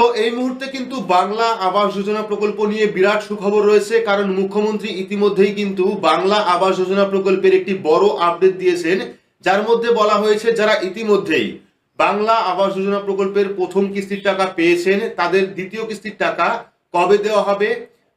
তো এই মুহূর্তে কিন্তু বাংলা আবাস যোজনা প্রকল্প নিয়ে বিরাট সুখবর রয়েছে, কারণ মুখ্যমন্ত্রী ইতিমধ্যেই কিন্তু বাংলা আবাস যোজনা প্রকল্পের একটি বড় আপডেট দিয়েছেন, যার মধ্যে বলা হয়েছে যারা ইতিমধ্যেই বাংলা আবাস যোজনা প্রকল্পের প্রথম কিস্তির টাকা পেয়েছেন, তাদের দ্বিতীয় কিস্তির টাকা কবে দেওয়া হবে?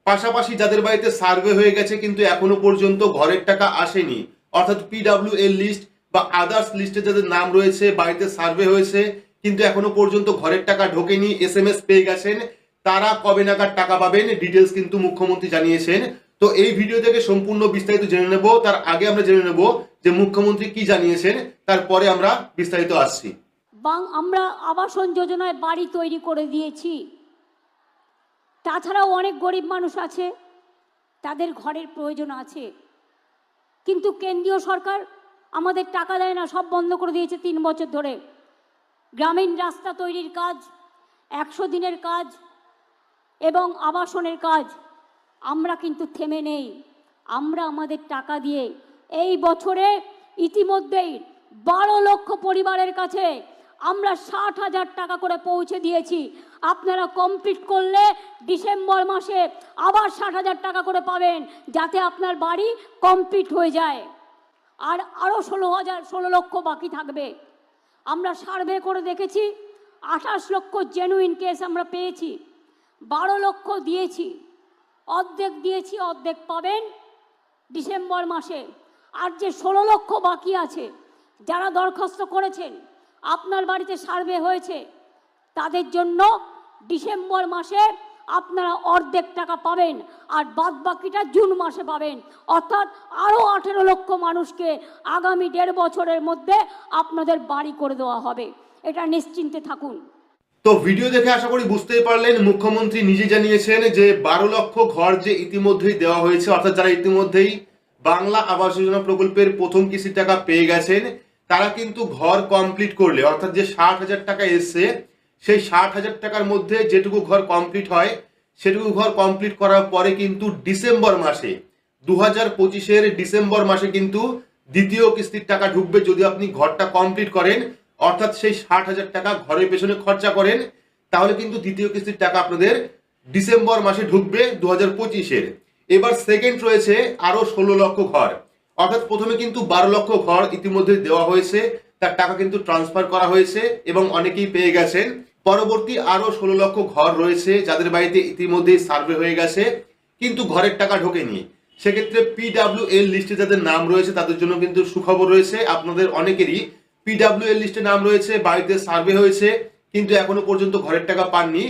পাশাপাশি যাদের বাড়িতে সার্ভে হয়ে গেছে কিন্তু এখনও পর্যন্ত ঘরের টাকা আসেনি, অর্থাৎ পিডাব্লিউ এর লিস্ট বা আদার্স লিস্টে যাদের নাম রয়েছে, বাড়িতে সার্ভে হয়েছে কিন্তু এখনও পর্যন্ত ঘরের টাকা ঢোকেনি এস এম এস পেয়ে গেছেন। তারা কবে নাগাদ টাকা পাবেন ডিটেলস কিন্তু মুখ্যমন্ত্রী জানিয়েছেন। তো এই ভিডিও থেকে সম্পূর্ণ বিস্তারিত জেনে নেব। তার আগে আমরা জেনে নেব যে মুখ্যমন্ত্রী কি জানিয়েছেন, তারপরে আমরা বিস্তারিত আসছি। বাং, আমরা আবাসন যোজনায় বাড়ি তৈরি করে দিয়েছি। তাছাড়াও অনেক গরিব মানুষ আছে, তাদের ঘরের প্রয়োজন আছে। কিন্তু কেন্দ্রীয় সরকার আমাদের টাকা দেয় না, সব বন্ধ করে দিয়েছে তিন বছর ধরে। গ্রামীণ রাস্তা তৈরির কাজ, একশো দিনের কাজ এবং আবাসনের কাজ। আমরা কিন্তু থেমে নেই। আমরা আমাদের টাকা দিয়ে এই বছরে ইতিমধ্যেই বারো লক্ষ পরিবারের কাছে আমরা ষাট হাজার টাকা করে পৌঁছে দিয়েছি। আপনারা কমপ্লিট করলে ডিসেম্বর মাসে আবার ষাট হাজার টাকা করে পাবেন, যাতে আপনার বাড়ি কমপ্লিট হয়ে যায়। আর আরও ষোলো হাজার, ষোলো লক্ষ বাকি থাকবে। আমরা সার্ভে করে দেখেছি, আঠাশ লক্ষ জেনুইন কেস আমরা পেয়েছি, বারো লক্ষ দিয়েছি, অর্ধেক দিয়েছি, অর্ধেক পাবেন ডিসেম্বর মাসে। আর যে ষোলো লক্ষ বাকি আছে, যারা দরখাস্ত করেছেন, আপনার বাড়িতে সার্ভে হয়েছে, তাদের জন্য ডিসেম্বর মাসে আপনারা অর্ধেক টাকা পাবেন আর বাদ বাকিটা জুন মাসে পাবেন। অর্থাৎ আরও আঠেরো লক্ষ মানুষকে আগামী দেড় বছরের মধ্যে আপনাদের বাড়ি করে দেওয়া হবে। এটা নিশ্চিন্তে থাকুন। তো ভিডিও দেখে আশা করি বুঝতেই পারলেন, মুখ্যমন্ত্রী নিজে জানিয়েছেন যে বারো লক্ষ ঘর যে ইতিমধ্যেই দেওয়া হয়েছে, অর্থাৎ যারা ইতিমধ্যেই বাংলা আবাস যোজনা প্রকল্পের প্রথম কিস্তির টাকা পেয়ে গেছেন, তারা কিন্তু ঘর কমপ্লিট করলে, অর্থাৎ যে ষাট হাজার টাকা এসছে সেই ষাট হাজার টাকার মধ্যে যেটুকু ঘর কমপ্লিট হয়, সেটুকু ঘর কমপ্লিট করার পরে কিন্তু ডিসেম্বর মাসে দু হাজার পঁচিশের ডিসেম্বর মাসে কিন্তু দ্বিতীয় কিস্তির টাকা ঢুকবে যদি আপনি ঘরটা কমপ্লিট করেন। অর্থাৎ সেই ষাট হাজার টাকা ঘরের পেছনে খরচা করেন, তাহলে কিন্তু দ্বিতীয় কিস্তির টাকা আপনাদের ডিসেম্বর মাসে ঢুকবে দু হাজার পঁচিশের। এবার সেকেন্ড রয়েছে আরও ষোলো লক্ষ ঘর। অর্থাৎ প্রথমে কিন্তু বারো লক্ষ ঘর ইতিমধ্যে দেওয়া হয়েছে, তার টাকা কিন্তু ট্রান্সফার করা হয়েছে এবং অনেকেই পেয়ে গেছেন। পরবর্তী আরও ষোলো লক্ষ ঘর রয়েছে যাদের বাড়িতে ইতিমধ্যেই সার্ভে হয়ে গেছে, কিন্তু ঘরের টাকা ঢোকেনি। সেক্ষেত্রে পিডাব্লিউ এল লিস্টে যাদের নাম রয়েছে, তাদের জন্য কিন্তু সুখবর রয়েছে। আপনাদের অনেকেরই পিডাব্লিউ এল লিস্টে নাম রয়েছে, বাড়িতে সার্ভে হয়েছে, কিন্তু এখনও পর্যন্ত ঘরের টাকা পাননি।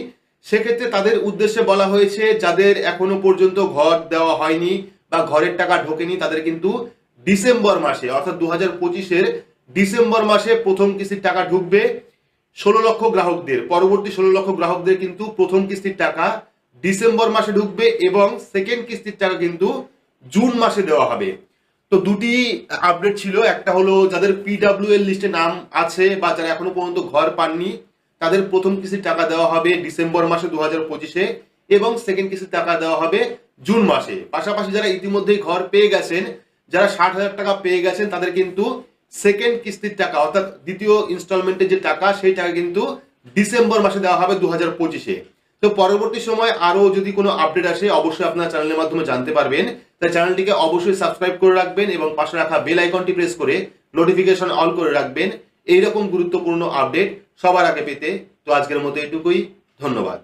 সেক্ষেত্রে তাদের উদ্দেশ্যে বলা হয়েছে, যাদের এখনও পর্যন্ত ঘর দেওয়া হয়নি বা ঘরের টাকা ঢোকেনি, তাদের কিন্তু ডিসেম্বর মাসে, অর্থাৎ দু হাজার পঁচিশের ডিসেম্বর মাসে প্রথম কিস্তির টাকা ঢুকবে। ষোলো লক্ষ গ্রাহকদের, পরবর্তী ষোলো লক্ষ গ্রাহকদের কিন্তু প্রথম কিস্তির টাকা ডিসেম্বর মাসে ঢুকবে এবং সেকেন্ড কিস্তির টাকা কিন্তু জুন মাসে দেওয়া হবে। তো দুটি আপডেট ছিল, একটা হলো যাদের পিডাব্লিউ এর লিস্টে নাম আছে বা যারা এখনও পর্যন্ত ঘর পাননি, তাদের প্রথম কিস্তির টাকা দেওয়া হবে ডিসেম্বর মাসে দু হাজার পঁচিশে এবং সেকেন্ড কিস্তির টাকা দেওয়া হবে জুন মাসে। পাশাপাশি যারা ইতিমধ্যেই ঘর পেয়ে গেছেন, যারা ষাট হাজার টাকা পেয়ে গেছেন, তাদের কিন্তু সেকেন্ড কিস্তির টাকা, অর্থাৎ দ্বিতীয় ইনস্টলমেন্টের যে টাকা, সেই টাকা কিন্তু ডিসেম্বর মাসে দেওয়া হবে দু হাজার পঁচিশে। তো পরবর্তী সময় আরও যদি কোনো আপডেট আসে, অবশ্যই আপনার চ্যানেলের মাধ্যমে জানতে পারবেন। তাই চ্যানেলটিকে অবশ্যই সাবস্ক্রাইব করে রাখবেন এবং পাশে রাখা বেল আইকনটি প্রেস করে নোটিফিকেশন অল করে রাখবেন। এইরকম গুরুত্বপূর্ণ আপডেট সবার আগে পেতে। তো আজকের মতো এটুকুই ধন্যবাদ।